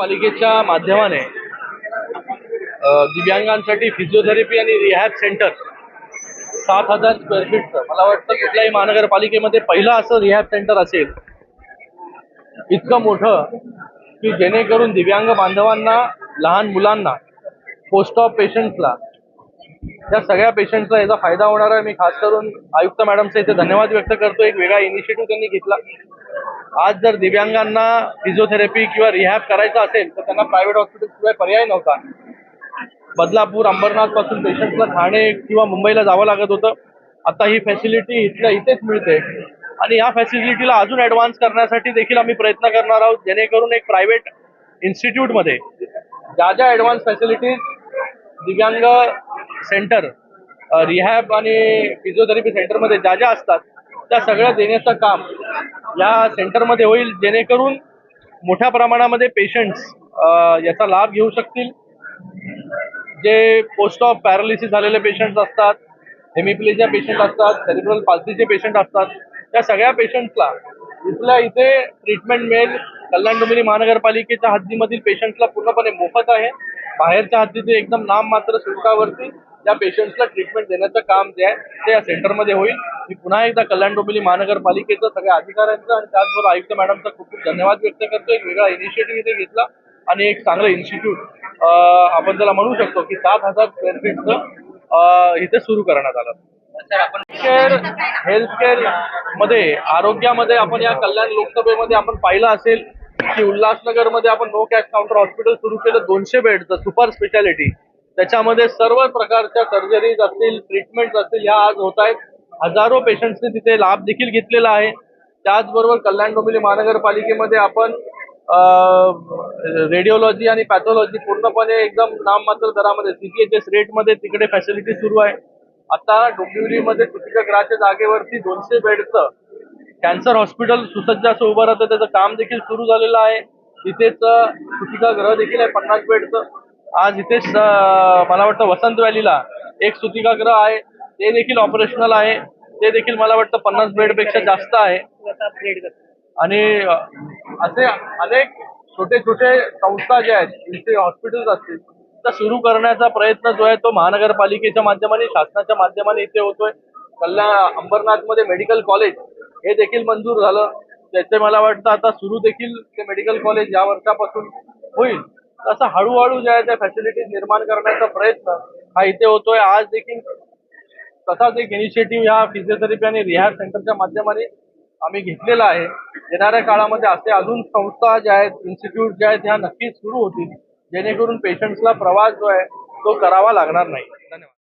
महानगरपालिकेच्या माध्यमाने दिव्यांगांसाठी फिजिओथेरपी आणि रिहॅब सेंटर सात हजार स्क्वेअर फीटचं मला वाटतं कुठल्याही महानगरपालिकेमध्ये पहिलं असं रिहॅब सेंटर असेल इतकं मोठं की जेणेकरून दिव्यांग बांधवांना लहान मुलांना पोस्ट ऑफ पेशंट्सला या सगळ्या पेशंटचा याचा फायदा होणार आहे. मी खास करून आयुक्त मॅडमचे इथे धन्यवाद व्यक्त करतो एक वेगळा इनिशिएटिव्ह त्यांनी घेतला. आज जर दिव्यांगांना फिजिओथेरपी किंवा रिहॅब करायचा असेल तर त्यांना प्रायव्हेट हॉस्पिटलशिवाय पर्याय नव्हता. बदलापूर अंबरनाथपासून पेशंटला ठाणे किंवा मुंबईला जावं लागत होतं. आता ही फॅसिलिटी इथल्या इथेच मिळते. आणि या फॅसिलिटीला अजून ऍडव्हान्स करण्यासाठी देखील आम्ही प्रयत्न करणार आहोत. जेणेकरून एक प्रायव्हेट इन्स्टिट्यूटमध्ये ज्या ज्या ऍडव्हान्स फॅसिलिटीज दिव्यांग सेंटर रिहॅब आणि फिजिओथेरपी सेंटरमध्ये ज्या ज्या असतात त्या सगळ्या देण्याचं काम या सेंटरमध्ये होईल जेणेकरून मोठ्या प्रमाणामध्ये पेशंट्स याचा लाभ घेऊ शकतील. जे पोस्ट ऑफ पॅरालिसिस झालेले पेशंट असतात हेमिप्लेजिया पेशंट असतात सेरिब्रल पाल्सीचे पेशंट असतात त्या सगळ्या पेशंट्सला इथल्या इथे ट्रीटमेंट मिळेल. कल्याण डोंबिवली महानगरपालिकेच्या हद्दीमधील पेशंटला पूर्णपणे मोफत आहे. बाहेरच्या हद्दीत एकदम नाम मात्र शुल्कावरती त्या पेशंट्सला ट्रीटमेंट देण्याचं काम जे आहे ते या सेंटरमध्ये होईल. मी पुन्हा एकदा कल्याण डोंबिवली महानगरपालिकेचं सगळ्या अधिकाऱ्यांचं आणि त्याचबरोबर आयुक्त मॅडमचा खूप खूप धन्यवाद व्यक्त करतो एक वेगळा इनिशिएटिव्ह इथे घेतला आणि एक चांगलं इन्स्टिट्यूट आपण त्याला म्हणू शकतो की सात हजार स्क्वेअर फीटचं इथे सुरू करण्यात आलं. केअर हेल्थ केअरमध्ये आरोग्यामध्ये आपण या कल्याण लोकसभेमध्ये आपण पाहिलं असेल की उल्हासनगरमध्ये आपण नो कॅश काउंटर हॉस्पिटल सुरू केलं दोनशे बेडचं सुपर स्पेशालिटी त्याच्यामध्ये सर्व प्रकारच्या सर्जरीज असतील ट्रीटमेंट असतील ह्या आज होत आहेत. हजारो पेशंट्सने तिथे लाभ देखील घेतलेला आहे. त्याचबरोबर कल्याण डोंबिवली महानगरपालिकेमध्ये आपण रेडिओलॉजी आणि पॅथॉलॉजी पूर्णपणे एकदम नाममात्र दरामध्ये सीजीएचएस रेटमध्ये तिकडे फॅसिलिटी सुरू आहे. आता डोंबिवलीमध्ये कृतिकग्रहाच्या जागेवरती दोनशे बेडचं कॅन्सर हॉस्पिटल सुसज्ज असं उभं राहतं. त्याचं काम देखील सुरू झालेलं आहे. तिथेच सुतिकागृह देखील आहे पन्नास बेडचं. आज इथे मला वाटतं वसंत व्हॅलीला एक सुतिकाग्रह आहे. ते देखील ऑपरेशनल आहे. ते देखील मला वाटतं पन्नास बेडपेक्षा जास्त आहे. आणि असे अनेक छोटे छोटे संस्था जे आहेत इथे हॉस्पिटल्स असतील तर सुरू करण्याचा प्रयत्न जो आहे तो महानगरपालिकेच्या माध्यमाने शासनाच्या माध्यमाने इथे होतोय. कल्याण अंबरनाथमध्ये मेडिकल कॉलेज हे देखील मंजूर झालं. त्याचे मला वाटतं आता सुरू देखील ते मेडिकल कॉलेज या वर्षापासून होईल. तसं हळूहळू ज्या आहे त्या फॅसिलिटीज निर्माण करण्याचा प्रयत्न हा इथे होतोय. आज देखील तसाच एक इनिशिएटिव्ह ह्या फिजिओथेरपी आणि रिहॅब सेंटरच्या माध्यमाने आम्ही घेतलेला आहे. येणाऱ्या काळामध्ये असे अजून संस्था ज्या आहेत इन्स्टिट्यूट ज्या आहेत ह्या नक्कीच सुरू होतील जेणेकरून पेशंट्सला प्रवास जो आहे तो करावा लागणार नाही. धन्यवाद.